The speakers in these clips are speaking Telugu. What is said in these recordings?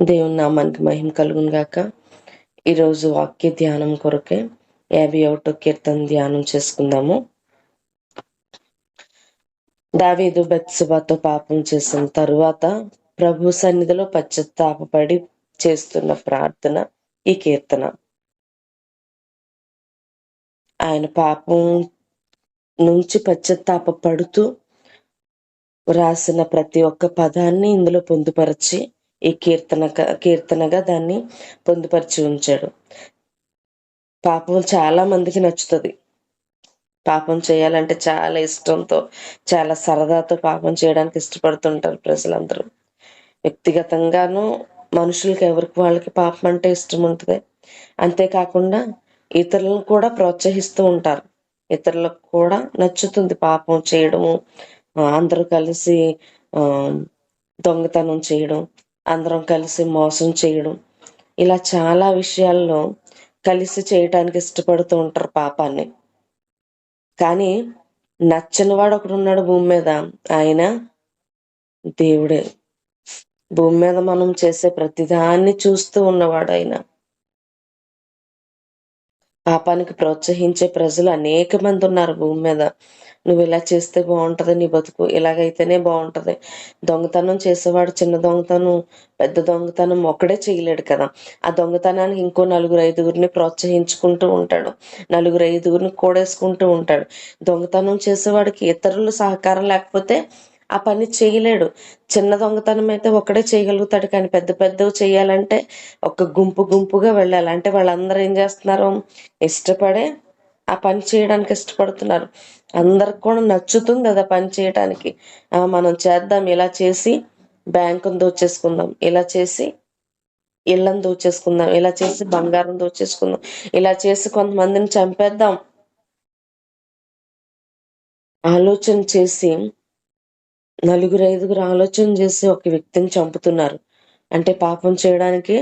దేవుని నామానికి మహిమ కలుగును గాక. ఈరోజు వాక్య ధ్యానం కొరకే యాభై ఒకటో కీర్తన ధ్యానం చేసుకుందాము. దావీదు బెత్సబాతో పాపం చేసిన తరువాత ప్రభు సన్నిధిలో పశ్చాత్తాపడి చేస్తున్న ప్రార్థన ఈ కీర్తన. ఆయన పాపం నుంచి పశ్చాత్తాప పడుతూ రాసిన ప్రతి ఒక్క పదాన్ని ఇందులో పొందుపరచి ఈ కీర్తన కీర్తనగా దాన్ని పొందుపరిచి ఉంచాడు. పాపం చాలా మందికి నచ్చుతుంది. పాపం చేయాలంటే చాలా ఇష్టంతో చాలా సరదాతో పాపం చేయడానికి ఇష్టపడుతుంటారు ప్రజలందరూ. వ్యక్తిగతంగాను మనుషులకి ఎవరికి వాళ్ళకి పాపం అంటే ఇష్టం ఉంటుంది. అంతేకాకుండా ఇతరులను కూడా ప్రోత్సహిస్తూ ఉంటారు. ఇతరులకు కూడా నచ్చుతుంది పాపం చేయడము అందరూ కలిసి దొంగతనం చేయడం. అందరం కలిసి మోసం చేయడం. ఇలా చాలా విషయాల్లో కలిసి చేయటానికి ఇష్టపడుతూ ఉంటారు పాపాన్ని. కానీ నచ్చని వాడు ఒకడు ఉన్నాడు భూమి మీద. ఆయన దేవుడే. భూమి మీద మనం చేసే ప్రతిదాన్ని చూస్తూ ఉన్నవాడు ఆయన. పాపానికి ప్రోత్సహించే ప్రజలు అనేక మంది ఉన్నారు భూమి మీద. నువ్వు ఇలా చేస్తే బాగుంటుంది నీ బతుకు ఇలాగైతేనే బాగుంటది. దొంగతనం చేసేవాడు చిన్న దొంగతనం పెద్ద దొంగతనం ఒక్కడే చేయలేడు కదా. ఆ దొంగతనానికి ఇంకో నలుగురు ఐదుగురిని ప్రోత్సహించుకుంటూ ఉంటాడు. నలుగురు ఐదుగురిని కూడేసుకుంటూ ఉంటాడు. దొంగతనం చేసేవాడికి ఇతరులు సహకారం లేకపోతే ఆ పని చేయలేడు. చిన్న దొంగతనం అయితే ఒక్కడే చేయగలుగుతాడు కానీ పెద్ద పెద్దవి చేయాలంటే ఒక గుంపు గుంపుగా వెళ్ళాలి. అంటే వాళ్ళందరూ ఏం చేస్తున్నారు ఇష్టపడే ఆ పని చేయడానికి ఇష్టపడుతున్నారు. అందరికి కూడా నచ్చుతుంది కదా పని చేయడానికి మనం చేద్దాం ఇలా చేసి బ్యాంకును దోచేసుకుందాం ఇలా చేసి ఇళ్ళని దోచేసుకుందాం ఇలా చేసి బంగారం దోచేసుకుందాం ఇలా చేసి కొంతమందిని చంపేద్దాం. ఆలోచన చేసి నలుగురు ఐదుగురు ఆలోచన చేసి ఒక వ్యక్తిని చంపుతున్నారు. అంటే పాపం చేయడానికి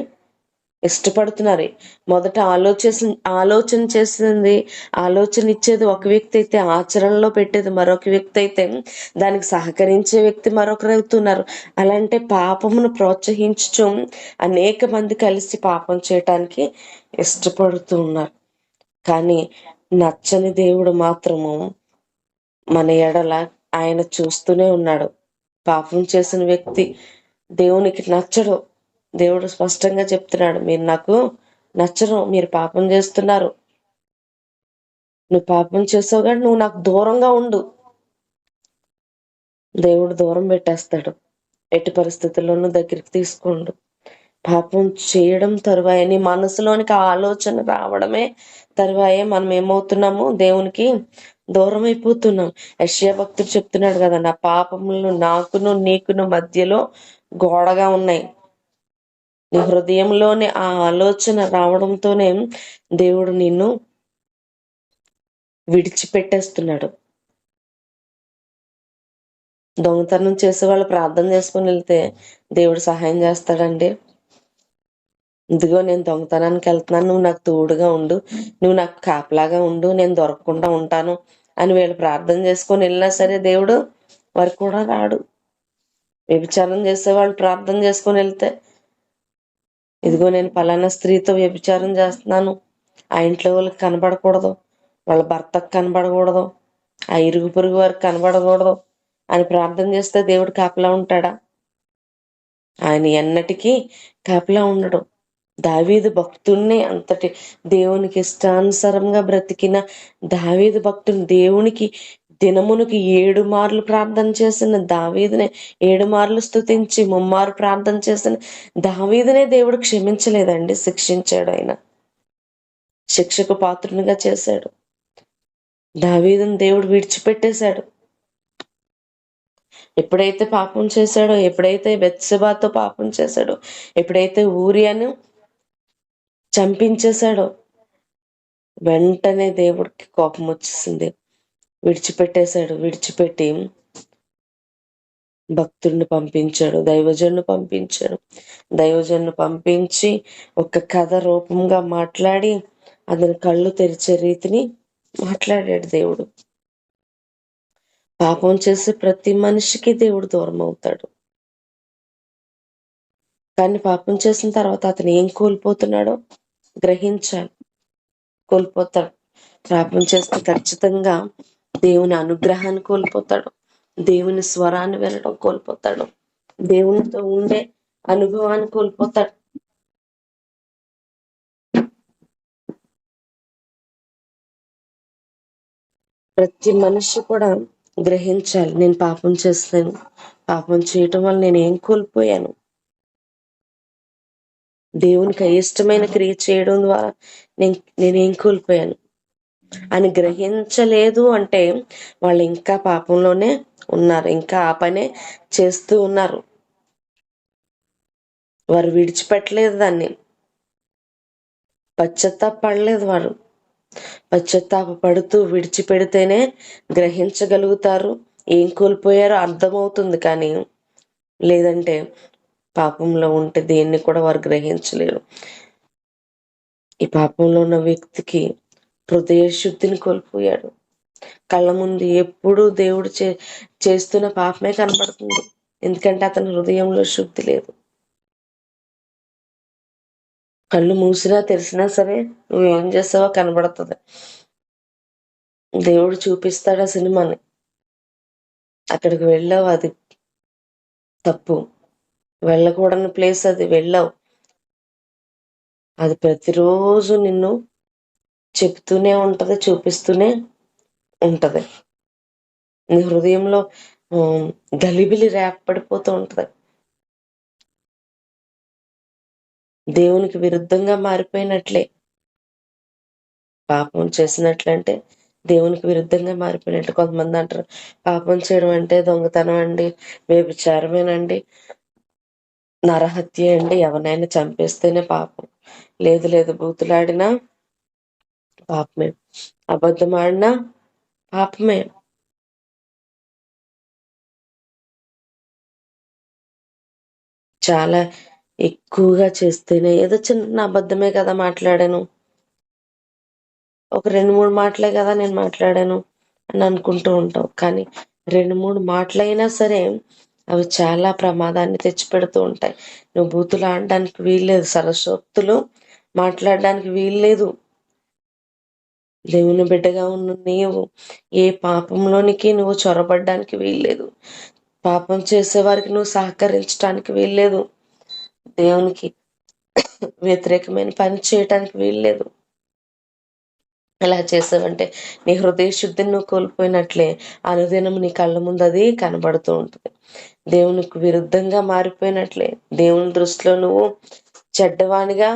ఇష్టపడుతున్నారు. మొదట ఆలోచన ఆలోచన చేసింది ఆలోచన ఇచ్చేది ఒక వ్యక్తి అయితే ఆచరణలో పెట్టేది మరొక వ్యక్తి అయితే దానికి సహకరించే వ్యక్తి మరొకరు అవుతున్నారు. అలాంటి పాపమును ప్రోత్సహించు అనేక మంది కలిసి పాపం చేయటానికి ఇష్టపడుతూ ఉన్నారు. కానీ నచ్చని దేవుడు మాత్రము మన ఎడల ఆయన చూస్తూనే ఉన్నాడు. పాపం చేసిన వ్యక్తి దేవునికి నచ్చడు. దేవుడు స్పష్టంగా చెప్తున్నాడు మీరు నాకు నచ్చరు మీరు పాపం చేస్తున్నారు. నువ్వు పాపం చేసావు కానీ నువ్వు నాకు దూరంగా ఉండు. దేవుడు దూరం పెట్టేస్తాడు. ఎట్టి పరిస్థితుల్లోనూ దగ్గరికి తీసుకోండు. పాపం చేయడం తరువాయని మనసులోనికి ఆలోచన రావడమే తరువాయే మనం ఏమవుతున్నాము? దేవునికి దూరం అయిపోతున్నాం. యశ్యా భక్తుడు చెప్తున్నాడు కదా నా పాపములు నాకును నీకును మధ్యలో గోడగా ఉన్నాయి. నీ హృదయంలోని ఆ ఆలోచన రావడంతోనే దేవుడు నిన్ను విడిచిపెట్టేస్తున్నాడు. దొంగతనం చేసే వాళ్ళు ప్రార్థన చేసుకుని వెళ్తే దేవుడు సహాయం చేస్తాడండి. ఇదిగో నేను దొంగతనానికి వెళ్తున్నాను నువ్వు నాకు తోడుగా ఉండు నువ్వు నాకు కాపలాగా ఉండు నేను దొరకకుండా ఉంటాను అని వీళ్ళు ప్రార్థన చేసుకొని వెళ్ళినా సరే దేవుడు వారు కూడా రాడు. వ్యభిచారం చేసేవాళ్ళు ప్రార్థన చేసుకొని వెళ్తే ఇదిగో నేను పలానా స్త్రీతో వ్యభిచారం చేస్తున్నాను. ఆ ఇంట్లో వాళ్ళకి కనబడకూడదు. వాళ్ళ భర్తకు కనబడకూడదు. ఆ ఇరుగు పొరుగు వారికి కనబడకూడదు అని ప్రార్థన చేస్తే దేవుడు కాపలా ఉంటాడా? ఆయన ఎన్నటికీ కాపలా ఉండడు. దావీదు భక్తుణ్ణి అంతటి దేవునికి ఇష్టానుసారంగా బ్రతికిన దావీదు భక్తుని దేవునికి దినమునికి ఏడు మార్లు ప్రార్థన చేసిన దావీదునే ఏడు మార్లు స్థుతించి ముమ్మారు ప్రార్థన చేసిన దావీదునే దేవుడు క్షమించలేదండి శిక్షించాడు ఆయన. శిక్షకు పాత్రునిగా చేశాడు. దావీదుని దేవుడు విడిచిపెట్టేశాడు. ఎప్పుడైతే పాపం చేశాడో ఎప్పుడైతే బెత్సబాతో పాపం చేశాడో ఎప్పుడైతే ఊరియాను చంపించేశాడో వెంటనే దేవుడికి కోపం వచ్చేసింది. విడిచిపెట్టేశాడు. విడిచిపెట్టి భక్తుడిని పంపించాడు. దైవజన్ను పంపించాడు. దైవజన్ను పంపించి ఒక కథ రూపంగా మాట్లాడి అతని కళ్ళు తెరిచే రీతిని మాట్లాడాడు దేవుడు. పాపం చేసే ప్రతి మనిషికి దేవుడు దూరం అవుతాడు. కానీ పాపం చేసిన తర్వాత అతను ఏం కోల్పోతున్నాడో గ్రహించాలి. కోల్పోతాడు. పాపం చేస్తే ఖచ్చితంగా దేవుని అనుగ్రహాన్ని కోల్పోతాడు. దేవుని స్వరాన్ని వినడం కోల్పోతాడు. దేవునితో ఉండే అనుభవాన్ని కోల్పోతాడు. ప్రతి మనిషి కూడా గ్రహించాలి నేను పాపం చేస్తాను. పాపం చేయటం వల్ల నేను ఏం కోల్పోయాను? దేవునికి అయిష్టమైన క్రియ చేయడం ద్వారా నేను నేనేం కోల్పోయాను? అని గ్రహించలేదు అంటే వాళ్ళు ఇంకా పాపంలోనే ఉన్నారు ఇంకా ఆ పనే చేస్తూ ఉన్నారు. వారు విడిచిపెట్టలేదు దాన్ని. పశ్చత్తాపడలేదు వారు. పశ్చత్తాప పడుతూ విడిచిపెడితేనే గ్రహించగలుగుతారు. ఏం కోల్పోయారో అర్థమవుతుంది కానీ లేదంటే పాపంలో ఉంటే దేన్ని కూడా వారు గ్రహించలేరు. ఈ పాపంలో ఉన్న వ్యక్తికి హృదయ శుద్ధిని కోల్పోయాడు. కళ్ళ ముందు ఎప్పుడు దేవుడు చే చేస్తున్న పాపమే కనపడుతుంది. ఎందుకంటే అతని హృదయంలో శుద్ధి లేదు. కళ్ళు మూసినా తెరిసినా సరే నువ్వేం చేస్తావో కనబడుతుంది. దేవుడు చూపిస్తాడు ఆ సినిమాని. అక్కడికి వెళ్ళావు అది తప్పు. వెళ్ళకూడని ప్లేస్ అది. వెళ్ళావు. అది ప్రతిరోజు నిన్ను చెప్తూనే ఉంటది చూపిస్తూనే ఉంటది. నీ హృదయంలో గలిబిలి రేపడిపోతూ ఉంటది. దేవునికి విరుద్ధంగా మారిపోయినట్లే. పాపం చేసినట్లంటే దేవునికి విరుద్ధంగా మారిపోయినట్లు. కొంతమంది అంటారు పాపం చేయడం అంటే దొంగతనం అండి వ్యభిచారమేనండి నరహత్య అండి ఎవరినైనా చంపేస్తేనే పాపం. లేదు లేదు బూతులాడినా పాపమే. అబద్ధం ఆడినా పాపమే. చాలా ఎక్కువగా చేస్తేనే ఏదో చిన్న అబద్ధమే కదా మాట్లాడాను. ఒక రెండు మూడు మాటలే కదా నేను మాట్లాడాను అని అనుకుంటూ ఉంటాం కానీ రెండు మూడు మాటలైనా సరే అవి చాలా ప్రమాదాన్ని తెచ్చిపెడుతూ ఉంటాయి. నువ్వు బూతులు ఆడడానికి వీల్లేదు సరస్వత్తులు మాట్లాడడానికి వీల్లేదు. దేవుని బిడ్డగా ఉన్న నీవు. ఏ పాపంలోనికి నువ్వు చొరబడ్డానికి వీల్లేదు. పాపం చేసేవారికి నువ్వు సహకరించడానికి వీల్లేదు. దేవునికి వ్యతిరేకమైన పని చేయటానికి వీల్లేదు. ఎలా చేసావంటే నీ హృదయ శుద్ధిని నువ్వు కోల్పోయినట్లే. అనుదినం నీ కళ్ళ ముందు అది కనబడుతూ ఉంటుంది. దేవునికి విరుద్ధంగా మారిపోయినట్లే. దేవుని దృష్టిలో నువ్వు చెడ్డవానిగా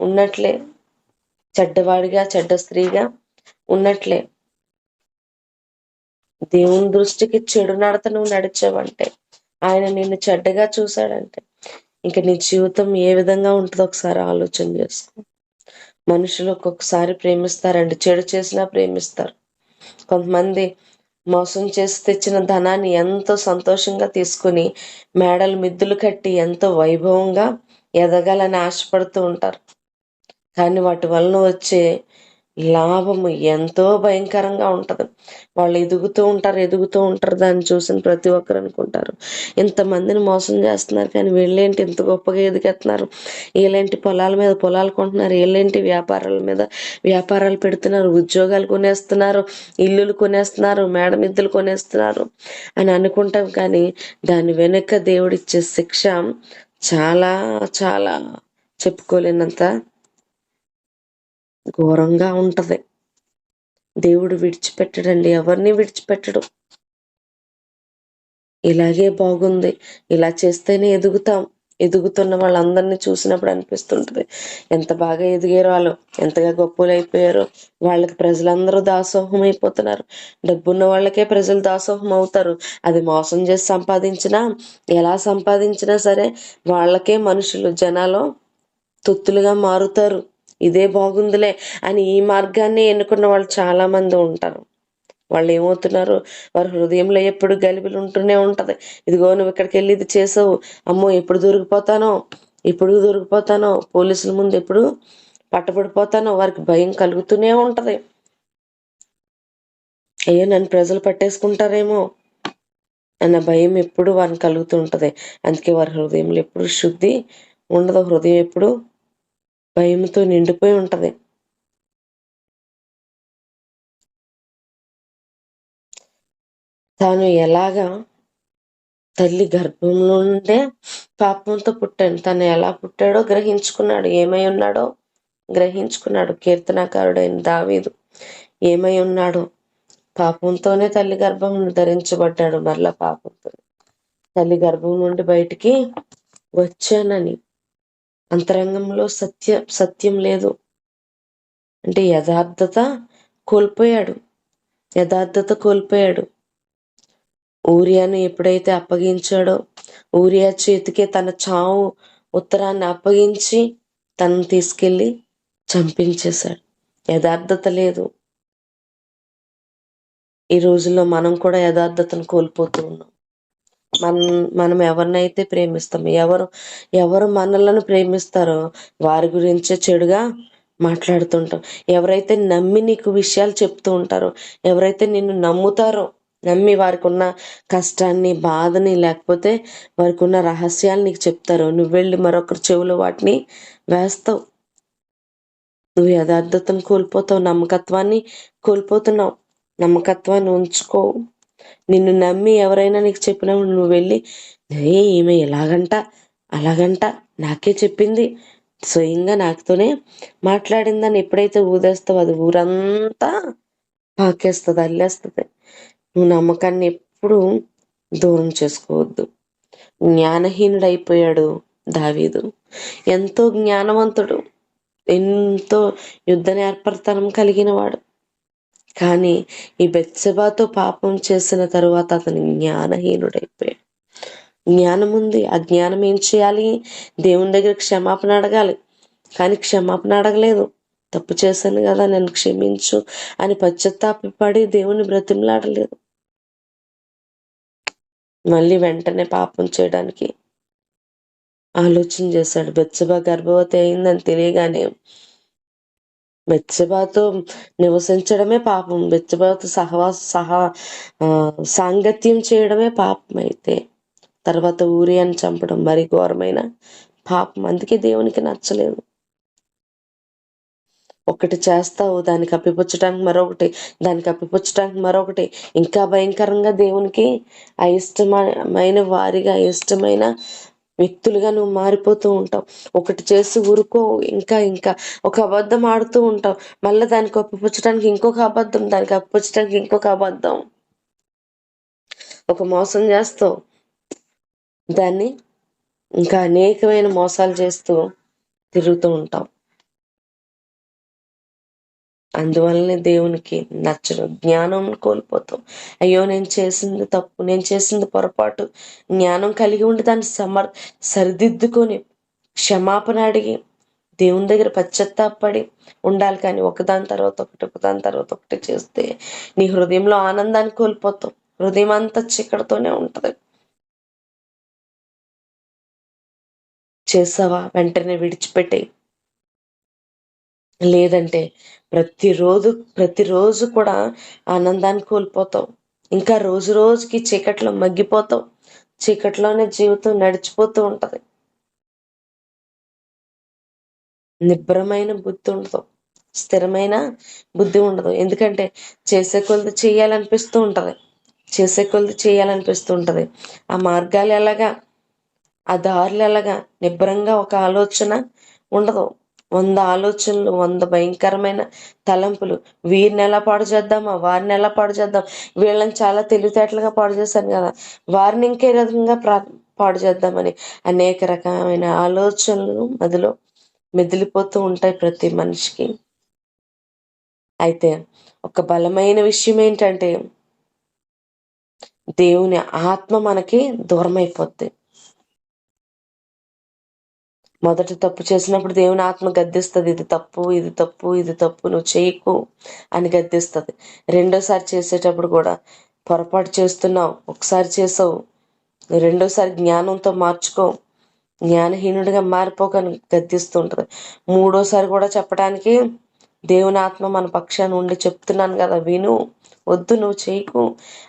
ఉన్నట్లే. చెడ్డవాడిగా చెడ్డ స్త్రీగా ఉన్నట్లే. దేవుని దృష్టికి చెడు నడత నువ్వు నడిచావంటే ఆయన నిన్ను చెడ్డగా చూశాడంటే ఇంకా నీ జీవితం ఏ విధంగా ఉంటుందో ఒకసారి ఆలోచన చేసుకో. మనుషులు ఒక్కొక్కసారి ప్రేమిస్తారండి చెడు చేసినా ప్రేమిస్తారు. కొంతమంది మోసం చేసి తెచ్చిన ధనాన్ని ఎంతో సంతోషంగా తీసుకుని మేడలు మిద్దులు కట్టి ఎంతో వైభవంగా ఎదగాలని ఆశపడుతూ ఉంటారు. కానీ వాటి వలన వచ్చే లాభము ఎంతో భయంకరంగా ఉంటది. వాళ్ళు ఎదుగుతూ ఉంటారు ఎదుగుతూ ఉంటారు దాన్ని చూసిన ప్రతి ఒక్కరు అనుకుంటారు. ఇంతమందిని మోసం చేస్తున్నారు కానీ వీళ్ళేంటి ఇంత గొప్పగా ఎదుగుతున్నారు వీళ్ళేంటి పొలాల మీద పొలాలు కొంటున్నారు? వీళ్ళేంటి వ్యాపారాల మీద వ్యాపారాలు పెడుతున్నారు? ఉద్యోగాలు కొనేస్తున్నారు? ఇల్లులు కొనేస్తున్నారు? మేడమిద్దులు కొనేస్తున్నారు? అని అనుకుంటాం కానీ దాని వెనుక దేవుడిచ్చే శిక్ష చాలా చాలా చెప్పుకోలేనంత ఘోరంగా ఉంటుంది. దేవుడు విడిచిపెట్టడండి ఎవరిని విడిచిపెట్టడు. ఇలాగే బాగుంది. ఇలా చేస్తేనే ఎదుగుతాం. ఎదుగుతున్న వాళ్ళందరినీ చూసినప్పుడు అనిపిస్తుంటది. ఎంత బాగా ఎదిగారు వాళ్ళు ఎంతగా గొప్పలు అయిపోయారో వాళ్ళకి ప్రజలందరూ దాసోహం అయిపోతున్నారు. డబ్బున్న వాళ్ళకే ప్రజలు దాసోహం అవుతారు. అది మోసం చేసి సంపాదించినా ఎలా సంపాదించినా సరే వాళ్ళకే మనుషులు జనాలు తొత్తులుగా మారుతారు. ఇదే బాగుందిలే అని ఈ మార్గాన్ని ఎన్నుకున్న వాళ్ళు చాలా మంది ఉంటారు. వాళ్ళు ఏమవుతున్నారు? వారి హృదయంలో ఎప్పుడు గలిబిలు ఉంటూనే ఉంటది. ఇదిగో నువ్వు ఇక్కడికి వెళ్ళి ఇది చేసావు. అమ్మో ఎప్పుడు దొరికిపోతానో? ఎప్పుడు దొరికిపోతానో? పోలీసుల ముందు ఎప్పుడు పట్టబడిపోతానో? వారికి భయం కలుగుతూనే ఉంటది. అయ్యో నన్ను ప్రజలు పట్టేసుకుంటారేమో? అన్న భయం ఎప్పుడు వారిని కలుగుతూ ఉంటది. అందుకే వారి హృదయంలో ఎప్పుడు శుద్ధి ఉండదు. హృదయం ఎప్పుడు భయంతో నిండిపోయి ఉంటది. తాను ఎలాగా తల్లి గర్భంలో ఉండే పాపంతో పుట్టాను తను ఎలా పుట్టాడో గ్రహించుకున్నాడు. ఏమై ఉన్నాడో గ్రహించుకున్నాడు. కీర్తనాకారుడైన దావీదు ఏమై ఉన్నాడు పాపంతోనే తల్లి గర్భం ధరించబడ్డాడు. మరలా పాపంతో తల్లి గర్భం నుండి బయటికి వచ్చానని అంతరంగంలో సత్య సత్యం లేదు. అంటే యథార్థత కోల్పోయాడు. యథార్థత కోల్పోయాడు. ఊరియాను ఎప్పుడైతే అప్పగించాడో ఊరియా చేతికే తన చావు ఉత్తరాన్ని అప్పగించి తనను తీసుకెళ్ళి చంపించేశాడు. యథార్థత లేదు. ఈ రోజుల్లో మనం కూడా యథార్థతను కోల్పోతూ ఉన్నాం. మనం మనం ఎవరినైతే ప్రేమిస్తాం ఎవరు ఎవరు మనలను ప్రేమిస్తారో వారి గురించే చెడుగా మాట్లాడుతుంటాం. ఎవరైతే నమ్మి నీకు విషయాలు చెప్తూ ఉంటారో ఎవరైతే నిన్ను నమ్ముతారో నమ్మి వారికి ఉన్న కష్టాన్ని బాధని లేకపోతే వారికి ఉన్న రహస్యాలు నీకు చెప్తారు నువ్వు వెళ్ళి మరొకరి చెవులో వాటిని వేస్తావు. నువ్వు యథార్థతను కోల్పోతావు నమ్మకత్వాన్ని కోల్పోతున్నావు. నమ్మకత్వాన్ని ఉంచుకోవు. నిన్ను నమ్మి ఎవరైనా నీకు చెప్పినప్పుడు నువ్వు వెళ్ళి ఏ ఈమె ఎలాగంట? అలాగంట? నాకే చెప్పింది. స్వయంగా నాకుతోనే మాట్లాడిందని ఎప్పుడైతే ఊదేస్తావు అది ఊరంతా పాకేస్తుంది అల్లేస్తుంది. నువ్వు నమ్మకాన్ని ఎప్పుడు దూరం చేసుకోవద్దు. జ్ఞానహీనుడైపోయాడు దావీదు. ఎంతో జ్ఞానవంతుడు. ఎంతో యుద్ధ నేర్పరితనం కలిగిన వాడు కానీ ఈ బెత్సబాతో పాపం చేసిన తరువాత అతను జ్ఞానహీనుడైపోయాడు. జ్ఞానం ఉంది ఆ జ్ఞానం ఏం చేయాలి? దేవుని దగ్గర క్షమాపణ అడగాలి. కానీ క్షమాపణ అడగలేదు. తప్పు చేశాను కదా నన్ను క్షమించు అని పశ్చత్తాపడి దేవుని బ్రతిమలాడలేదు. మళ్ళీ వెంటనే పాపం చేయడానికి ఆలోచన చేశాడు. బెచ్చబా గర్భవతి అయిందని తెలియగానే బెచ్చబాతో నివసించడమే పాపం. బెచ్చబాతో సహవాస సహా సాంగత్యం చేయడమే పాపం అయితే తర్వాత ఊరి అని చంపడం మరి ఘోరమైన పాపం. అందుకే దేవునికి నచ్చలేదు. ఒకటి చేస్తావు దానికి అప్పిపుచ్చడానికి మరొకటి దానికి అప్పిపుచ్చడానికి మరొకటి. ఇంకా భయంకరంగా దేవునికి అయిష్టమైన వారిగా అయిష్టమైన వ్యక్తులుగా నువ్వు మారిపోతూ ఉంటావు. ఒకటి చేసి ఊరుకో ఇంకా ఇంకా. ఒక అబద్ధం ఆడుతూ ఉంటావు. మళ్ళీ దానికి కప్పిపుచ్చడానికి ఇంకొక అబద్ధం దానికి కప్పిపుచ్చడానికి ఇంకొక అబద్ధం. ఒక మోసం చేస్తావు దాన్ని ఇంకా అనేకమైన మోసాలు చేస్తూ తిరుగుతూ ఉంటాం అందువల్లనే దేవునికి నచ్చదు. జ్ఞానం కోల్పోతాం. అయ్యో నేను చేసింది తప్పు నేను చేసింది పొరపాటు. జ్ఞానం కలిగి ఉండి దాన్ని సమర్ సరిదిద్దుకొని క్షమాపణ అడిగి దేవుని దగ్గర పశ్చత్తాపడి ఉండాలి కానీ ఒకదాని తర్వాత ఒకటి ఒకదాని తర్వాత ఒకటి చేస్తే నీ హృదయంలో ఆనందాన్ని కోల్పోతావు హృదయం అంతా చిక్కడతోనే ఉంటుంది. చేసావా? వెంటనే విడిచిపెట్టే లేదంటే ప్రతిరోజు ప్రతిరోజు కూడా ఆనందాన్ని కోల్పోతావు ఇంకా రోజు రోజుకి చీకట్లో మగ్గిపోతావు చీకట్లోనే జీవితం నడిచిపోతూ ఉంటది. నిబ్రమైన బుద్ధి ఉండదు. స్థిరమైన బుద్ధి ఉండదు. ఎందుకంటే చేసే కొలది చేయాలనిపిస్తూ ఉంటది. చేసే కొలది చేయాలనిపిస్తూ ఉంటది. ఆ మార్గాలు ఎలాగా? ఆ దారులు ఎలాగా? నిబ్రంగా ఒక ఆలోచన ఉండదు. వంద ఆలోచనలు వంద భయంకరమైన తలంపులు. వీరిని ఎలా పాడు చేద్దామా వారిని ఎలా పాడు చేద్దాం? వీళ్ళని చాలా తెలివితేటలుగా పాడు చేశాను కదా. వారిని ఇంకే రకంగా ప్రా పాడు చేద్దామని అనేక రకమైన ఆలోచనలు మదిలో మెదిలిపోతూ ఉంటాయి ప్రతి మనిషికి. అయితే ఒక బలమైన విషయం ఏంటంటే దేవుని ఆత్మ మనకి దూరం అయిపోద్ది మొదటి తప్పు చేసినప్పుడు దేవుని ఆత్మ గద్దిస్తుంది ఇది తప్పు ఇది తప్పు ఇది తప్పు నువ్వు చేయకు అని గద్దిస్తుంది. రెండోసారి చేసేటప్పుడు కూడా పొరపాటు చేస్తున్నావు ఒకసారి చేసావు రెండోసారి జ్ఞానంతో మార్చుకో జ్ఞానహీనుడిగా మారిపోకని గద్దిస్తూ ఉంటుంది. మూడోసారి కూడా చెప్పడానికి దేవుని ఆత్మ మన పక్షాన్ని ఉండి చెప్తున్నాను కదా విను వద్దు నువ్వు చేయకు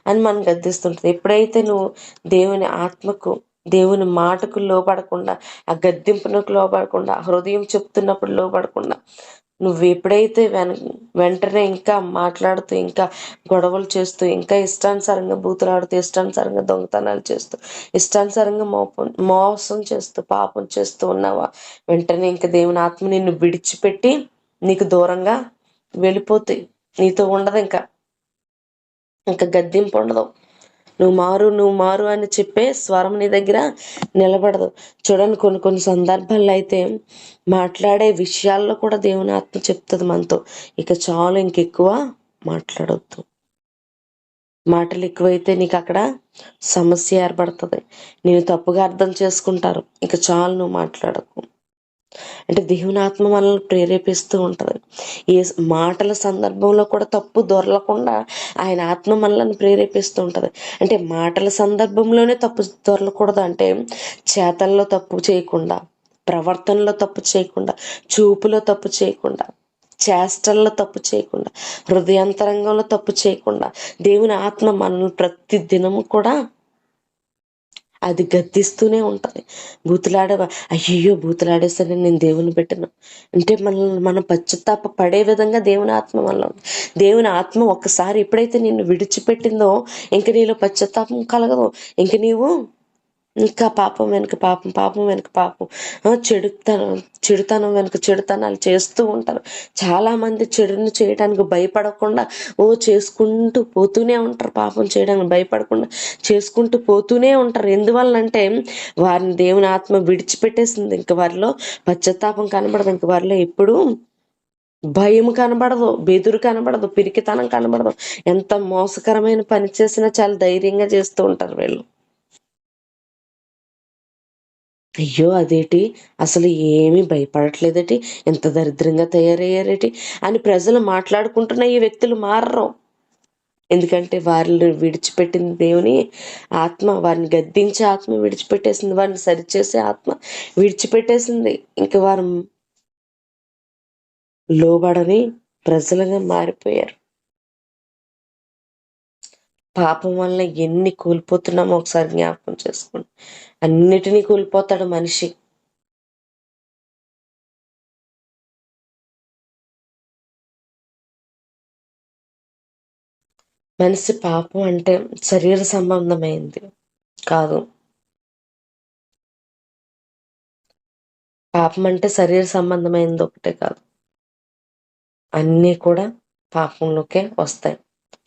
అని మనం గద్దిస్తుంటుంది ఎప్పుడైతే నువ్వు దేవుని ఆత్మకు దేవుని మాటకు లోపడకుండా ఆ గద్దెంపునకు లోపడకుండా హృదయం చెప్తున్నప్పుడు లోపడకుండా నువ్వు ఎప్పుడైతే వెన వెంటనే ఇంకా మాట్లాడుతూ ఇంకా గొడవలు చేస్తూ ఇంకా ఇష్టానుసారంగా బూతులాడుతూ ఇష్టానుసారంగా దొంగతనాలు చేస్తూ ఇష్టానుసారంగా మోపం మోసం చేస్తూ పాపం చేస్తూ ఉన్నావా? వెంటనే ఇంకా దేవుని ఆత్మ నిన్ను విడిచిపెట్టి నీకు దూరంగా వెళ్ళిపోతాయి నీతో ఉండదు ఇంకా. ఇంకా గద్దింపు ఉండదు. నువ్వు మారు నువ్వు మారు అని చెప్పే స్వరం నీ దగ్గర నిలబడదు. చూడండి కొన్ని కొన్ని సందర్భాల్లో అయితే మాట్లాడే విషయాల్లో కూడా దేవుని ఆత్మ చెప్తుంది మనతో. ఇక చాలు ఇంకెక్కువ మాట్లాడొద్దు. మాటలు ఎక్కువైతే నీకు అక్కడ సమస్య ఏర్పడుతుంది. నేను తప్పుగా అర్థం చేసుకుంటారు. ఇక చాలు నువ్వు మాట్లాడకు. అంటే దేవుని ఆత్మ మనల్ని ప్రేరేపిస్తూ ఉంటుంది. ఏ మాటల సందర్భంలో కూడా తప్పు దొరలకుండా ఆయన ఆత్మ మనల్ని ప్రేరేపిస్తూ ఉంటుంది. అంటే మాటల సందర్భంలోనే తప్పు దొరలకూడదు అంటే చేతల్లో తప్పు చేయకుండా ప్రవర్తనలో తప్పు చేయకుండా చూపులో తప్పు చేయకుండా చేష్టల్లో తప్పు చేయకుండా హృదయాంతరంగంలో తప్పు చేయకుండా దేవుని ఆత్మ మనల్ని ప్రతి దినము కూడా అది గద్దిస్తూనే ఉంటుంది. బూతులాడ అయ్యయ్యో బూతులాడేసరి నేను దేవుని పెట్టను. అంటే మనల్ని మనం పశ్చాత్తాప పడే విధంగా దేవుని ఆత్మ మనలో దేవుని ఆత్మ ఒక్కసారి ఎప్పుడైతే నిన్ను విడిచిపెట్టిందో ఇంక నీలో పశ్చాత్తాపం కలగదు. ఇంక నీవు ఇంకా పాపం వెనుక పాపం పాపం వెనుక పాపం. చెడుతనం చెడుతనం వెనుక చెడుతనాలు చేస్తూ ఉంటారు. చాలా మంది చెడును చేయడానికి భయపడకుండా ఓ చేసుకుంటూ పోతూనే ఉంటారు. పాపం చేయడానికి భయపడకుండా చేసుకుంటూ పోతూనే ఉంటారు. ఎందువల్లంటే వారిని దేవుని ఆత్మ విడిచిపెట్టేసింది. ఇంక వారిలో పశ్చాత్తాపం కనబడదు. ఇంక వారిలో ఎప్పుడు భయం కనబడదు బెదురు కనబడదు పిరికితనం కనబడదు. ఎంత మోసకరమైన పని చేసినా చాలా ధైర్యంగా చేస్తూ ఉంటారు వీళ్ళు. అయ్యో అదేటి? అసలు ఏమీ భయపడట్లేదటి? ఎంత దరిద్రంగా తయారయ్యారేటి? అని ప్రజలు మాట్లాడుకుంటున్న ఈ వ్యక్తులు మారరు. ఎందుకంటే వారిని విడిచిపెట్టింది దేవుని ఆత్మ వారిని గద్దించే ఆత్మ విడిచిపెట్టేసింది వారిని సరిచేసే ఆత్మ విడిచిపెట్టేసింది. ఇంక వారు లోబడని ప్రజలుగా మారిపోయారు. పాపం వల్ల ఎన్ని కోల్పోతున్నామో ఒకసారి జ్ఞాపకం చేసుకోండి. అన్నిటినీ కోల్పోతాడు మనిషి. మనిషి పాపం అంటే శరీర సంబంధమైంది కాదు. పాపం అంటే శరీర సంబంధమైంది ఒకటే కాదు. అన్నీ కూడా పాపంలోకే వస్తాయి.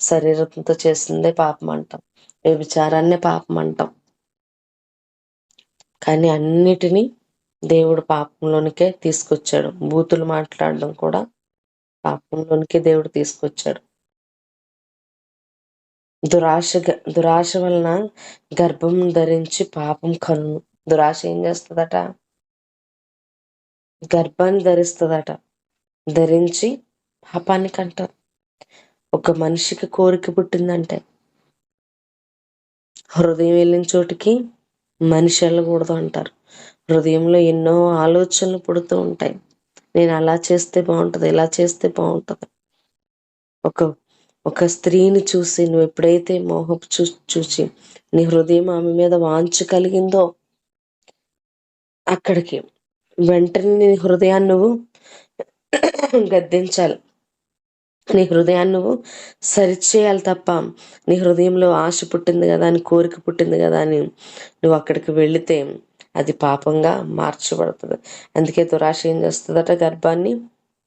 శరీరంతో చేసిందే పాపం అంటాం వ్యభిచారాన్నే పాపం అంటాం కానీ అన్నిటినీ దేవుడు పాపంలోనికే తీసుకొచ్చాడు. బూతులు మాట్లాడడం కూడా పాపంలోనికే దేవుడు తీసుకొచ్చాడు. దురాశ దురాశ వలన గర్భం ధరించి పాపం కను దురాశ ఏం చేస్తుందట? గర్భాన్ని ధరిస్తుందట. ధరించి పాపానికి అంటారు ఒక మనిషికి కోరిక పుట్టిందంటే హృదయం వెళ్ళిన చోటికి మనిషి వెళ్ళకూడదు అంటారు. హృదయంలో ఎన్నో ఆలోచనలు పుడుతూ ఉంటాయి. నేను అలా చేస్తే బాగుంటుంది ఇలా చేస్తే బాగుంటుంది. ఒక ఒక స్త్రీని చూసి నువ్వు ఎప్పుడైతే మోహపు చూ చూసి నీ హృదయం ఆమె మీద వాంచ కలిగిందో అక్కడికి వెంటనే నీ హృదయాన్ని నువ్వు గద్దించాలి. నీ హృదయాన్ని నువ్వు సరిచేయాలి తప్ప నీ హృదయంలో ఆశ పుట్టింది కదా అని కోరిక పుట్టింది కదా అని నువ్వు అక్కడికి వెళితే అది పాపంగా మార్చబడుతుంది. అందుకే దురాశ ఏం చేస్తుందట? గర్భాన్ని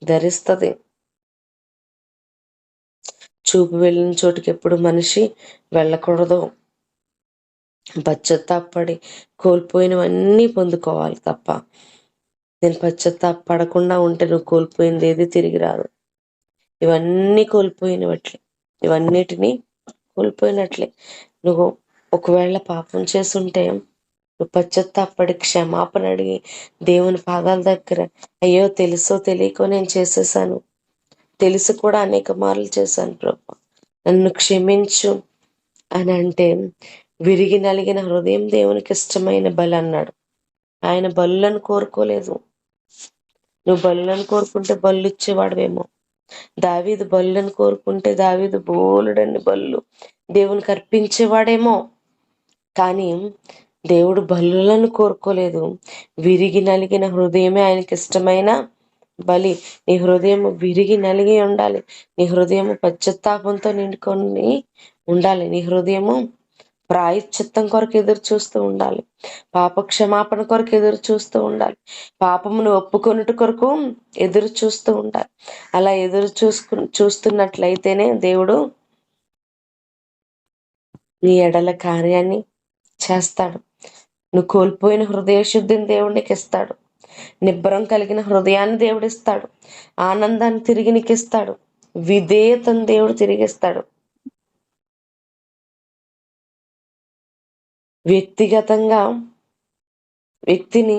ధరిస్తుంది. చూపు వెళ్ళిన చోటుకి ఎప్పుడు మనిషి వెళ్ళకూడదు. పశ్చత్తాపడి కోల్పోయినవన్నీ పొందుకోవాలి తప్ప. నేను పశ్చత్తాపడకుండా ఉంటే నువ్వు కోల్పోయింది ఏది తిరిగి రాదు. ఇవన్నీ కోల్పోయినట్లే ఇవన్నిటినీ కోల్పోయినట్లే. నువ్వు ఒకవేళ పాపం చేస్తుంటే నువ్వు పశ్చత్తాపడి క్షమాపణ అడిగి దేవుని పాదాల దగ్గర అయ్యో తెలుసో తెలియకో నేను చేసేసాను. తెలుసు కూడా అనేక మార్లు చేశాను ప్రభు. నన్ను క్షమించు అని అంటే విరిగి నలిగిన హృదయం దేవునికి ఇష్టమైన బలి అన్నాడు. ఆయన బలులను కోరుకోలేదు. నువ్వు బలులను కోరుకుంటే బల్లు ఇచ్చేవాడువేమో దావీదు బలులను కోరుకుంటే దావీదు బోలుడని బళ్ళు దేవునికి అర్పించేవాడేమో కానీ దేవుడు బలులను కోరుకోలేదు. విరిగి నలిగిన హృదయమే ఆయనకి ఇష్టమైన బలి. నీ హృదయం విరిగి నలిగి ఉండాలి. నీ హృదయం పశ్చాత్తాపంతో నిండుకొని ఉండాలి. నీ హృదయము ప్రాయశ్చిత్తం కొరకు ఎదురు చూస్తూ ఉండాలి. పాప క్షమాపణ కొరకు ఎదురు చూస్తూ ఉండాలి. పాపమును ఒప్పుకొనుట కొరకు ఎదురు చూస్తూ ఉండాలి. అలా ఎదురు చూసుకు చూస్తున్నట్లయితేనే దేవుడు నీ ఎడల కార్యాన్ని చేస్తాడు. నువ్వు కోల్పోయిన హృదయ శుద్ధిని దేవుడికి ఇస్తాడు. నిబ్బరం కలిగిన హృదయాన్ని దేవుడిస్తాడు ఆనందాన్ని తిరిగి నీకు ఇస్తాడు. విధేయతను దేవుడు తిరిగిస్తాడు వ్యక్తిగతంగా వ్యక్తిని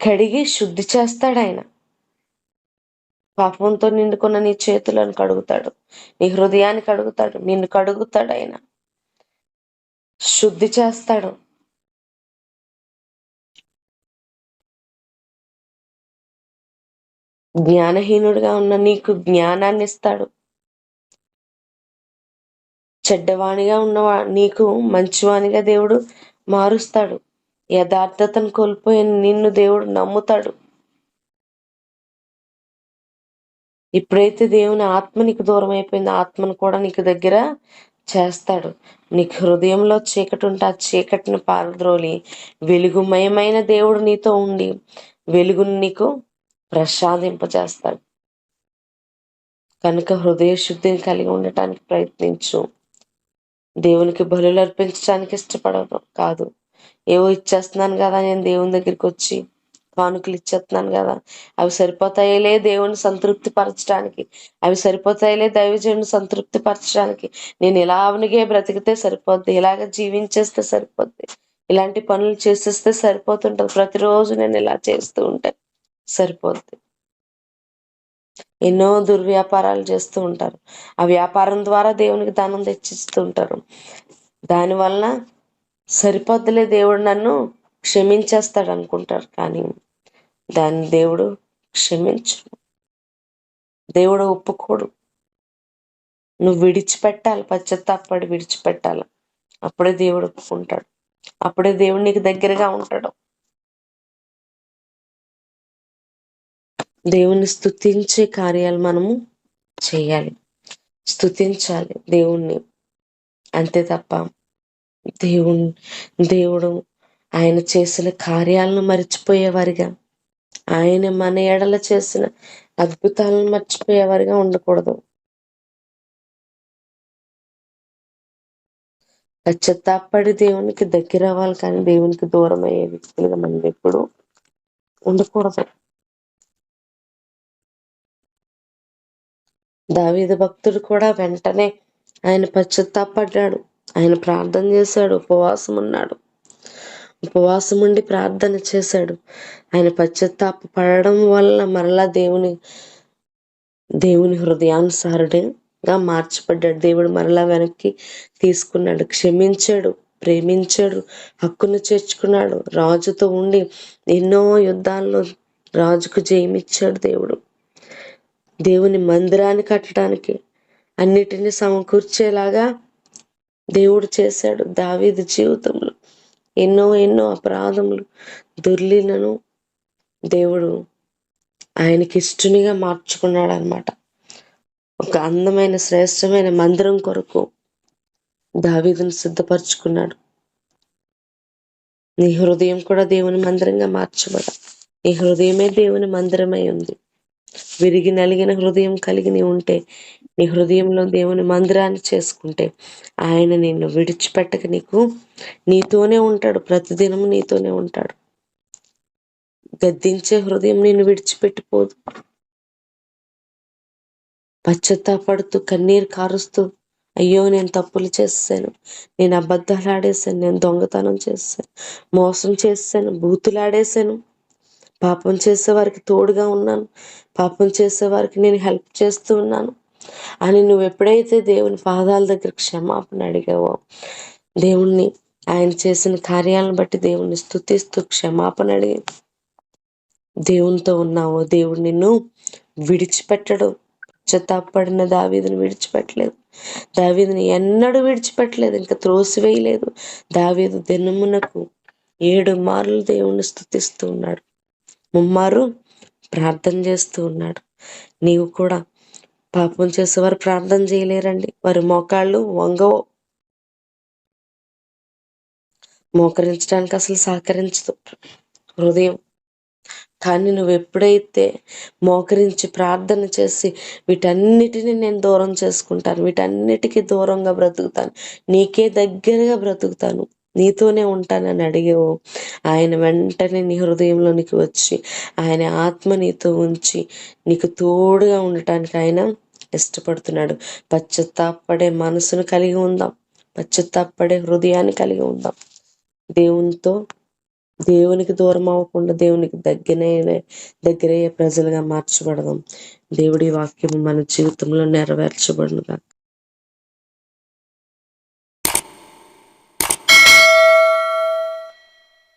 కడిగి శుద్ధి చేస్తాడు ఆయన. పాపంతో నిండుకున్న నీ చేతులను కడుగుతాడు. నీ హృదయాన్ని కడుగుతాడు. నిన్ను కడుగుతాడు ఆయన. శుద్ధి చేస్తాడు. జ్ఞానహీనుడిగా ఉన్న నీకు జ్ఞానాన్ని ఇస్తాడు. చెడ్డవాణిగా ఉన్నవా? నీకు మంచివాణిగా దేవుడు మారుస్తాడు. యథార్థతను కోల్పోయిన నిన్ను దేవుడు నమ్ముతాడు. ఇప్పుడైతే దేవుని ఆత్మ నీకు దూరం అయిపోయింది ఆత్మను కూడా నీకు దగ్గర చేస్తాడు. నీకు హృదయంలో చీకటి ఉంటే ఆ చీకటిని పారద్రోలి. వెలుగుమయమైన దేవుడు నీతో ఉండి వెలుగును నీకు ప్రసాదింపజేస్తాడు. కనుక హృదయ శుద్ధిని కలిగి ఉండటానికి ప్రయత్నించు. దేవునికి బలులు అర్పించడానికి ఇష్టపడదు కాదు ఏవో ఇచ్చేస్తున్నాను కదా నేను దేవుని దగ్గరికి వచ్చి కానుకలు ఇచ్చేస్తున్నాను కదా. అవి సరిపోతాయిలే దేవుని సంతృప్తి పరచడానికి అవి సరిపోతాయిలే దైవజనుని సంతృప్తి పరచడానికి నేను ఇలావనిగే బ్రతికితే సరిపోద్ది ఇలాగ జీవించేస్తే సరిపోద్ది ఇలాంటి పనులు చేసేస్తే సరిపోతుంటది. ప్రతిరోజు నేను ఇలా చేస్తూ ఉంటే సరిపోద్ది. ఎన్నో దుర్వ్యాపారాలు చేస్తూ ఉంటారు. ఆ వ్యాపారం ద్వారా దేవునికి దానం తెచ్చిస్తూ ఉంటారు. దానివల్ల సరిపోద్దులే దేవుడు నన్ను క్షమించేస్తాడు అనుకుంటారు. కానీ దాన్ని దేవుడు క్షమించు దేవుడు ఒప్పుకోడు. నువ్వు విడిచిపెట్టాలి పశ్చాత్తాపడి విడిచిపెట్టాలి. అప్పుడే దేవుడు ఒప్పుకుంటాడు. అప్పుడే దేవుడు నీకు దగ్గరగా ఉంటాడు. దేవుణ్ణి స్థుతించే కార్యాలు మనము చేయాలి. స్థుతించాలి దేవుణ్ణి. అంతే తప్ప దేవుని దేవుడు ఆయన చేసిన కార్యాలను మర్చిపోయేవారిగా ఆయన మన ఎడల చేసిన అద్భుతాలను మర్చిపోయేవారిగా ఉండకూడదు. పశ్చత్తాపడి దేవునికి దగ్గర అవ్వాలి కానీ దేవునికి దూరం అయ్యే వ్యక్తులుగా మనం ఎప్పుడు ఉండకూడదు. దావీదు భక్తుడు కూడా వెంటనే ఆయన పశ్చాత్తాపడ్డాడు. ఆయన ప్రార్థన చేశాడు. ఉపవాసం ఉన్నాడు. ఉపవాసం ఉండి ప్రార్థన చేశాడు. ఆయన పశ్చత్తాప పడడం వల్ల మరలా దేవుని దేవుని హృదయానుసారుడిగా మార్చబడ్డాడు. దేవుడు మరలా వెనక్కి తీసుకున్నాడు. క్షమించాడు ప్రేమించాడు హక్కును చేర్చుకున్నాడు. రాజుతో ఉండి ఎన్నో యుద్ధాల్లో రాజుకు జయమిచ్చాడు దేవుడు. దేవుని మందిరాన్ని కట్టడానికి అన్నిటిని సమకూర్చేలాగా దేవుడు చేశాడు దావీదు జీవితంలో. ఎన్నో ఎన్నో అపరాధములు దుర్లీలను దేవుడు ఆయనకి ఇష్టనిగా మార్చుకున్నాడు అనమాట ఒక అందమైన శ్రేష్టమైన మందిరం కొరకు దావీదును సిద్ధపరచుకున్నాడు. నీ హృదయం కూడా దేవుని మందిరంగా మార్చబడ నీ హృదయమే దేవుని మందిరమై ఉంది. విరిగి నలిగిన హృదయం కలిగి నీ ఉంటే నీ హృదయంలో దేవుని మందిరాన్ని చేసుకుంటే ఆయన నిన్ను విడిచిపెట్టక నీకు నీతోనే ఉంటాడు. ప్రతిదినము నీతోనే ఉంటాడు. గద్దించే హృదయం నిన్ను విడిచిపెట్టిపోదు. పశ్చత్తాపడుతూ కన్నీరు కారుస్తూ అయ్యో నేను తప్పులు చేశాను నేను అబద్ధాలు ఆడేశాను నేను దొంగతనం చేశాను మోసం చేశాను బూతులాడేశాను పాపం చేసే వారికి తోడుగా ఉన్నాను. పాపం చేసే వారికి నేను హెల్ప్ చేస్తూ ఉన్నాను. అని నువ్వు ఎప్పుడైతే దేవుని పాదాల దగ్గర క్షమాపణ అడిగావో దేవుణ్ణి ఆయన చేసిన కార్యాలను బట్టి దేవుణ్ణి స్థుతిస్తూ క్షమాపణ అడిగి దేవునితో ఉన్నావో దేవుడు నిన్ను విడిచిపెట్టడు. చెత్తాపడిన దావీదుని విడిచిపెట్టలేదు. దావీదిని ఎన్నడూ విడిచిపెట్టలేదు. ఇంకా త్రోసివేయలేదు. దావీదు దినమునకు ఏడు మార్లు దేవుణ్ణి స్థుతిస్తూ ఉన్నాడు. ముమ్మారు ప్రార్థన చేస్తూ ఉన్నాడు. నీవు కూడా పాపం చేసేవారు ప్రార్థన చేయలేరండి. వారి మోకాళ్ళు వంగవు మోకరించడానికి అసలు సహకరించదు. హృదయం. కానీ నువ్వు ఎప్పుడైతే మోకరించి ప్రార్థన చేసి వీటన్నిటిని నేను దూరం చేసుకుంటాను వీటన్నిటికీ దూరంగా బ్రతుకుతాను నీకే దగ్గరగా బ్రతుకుతాను నీతోనే ఉంటానని అడిగేవు. ఆయన వెంటనే నీ హృదయంలోనికి వచ్చి ఆయన ఆత్మ నీతో ఉంచి నీకు తోడుగా ఉండటానికి ఆయన ఇష్టపడుతున్నాడు. పశ్చత్తాపడే మనసును కలిగి ఉందాం. పశ్చత్తాపడే హృదయాన్ని కలిగి ఉందాం. దేవునితో దేవునికి దూరం అవ్వకుండా దేవునికి దగ్గరనే దగ్గరయ్యే ప్రజలుగా మార్చబడదాం. దేవుడి వాక్యము మన జీవితంలో నెరవేర్చబడునుగా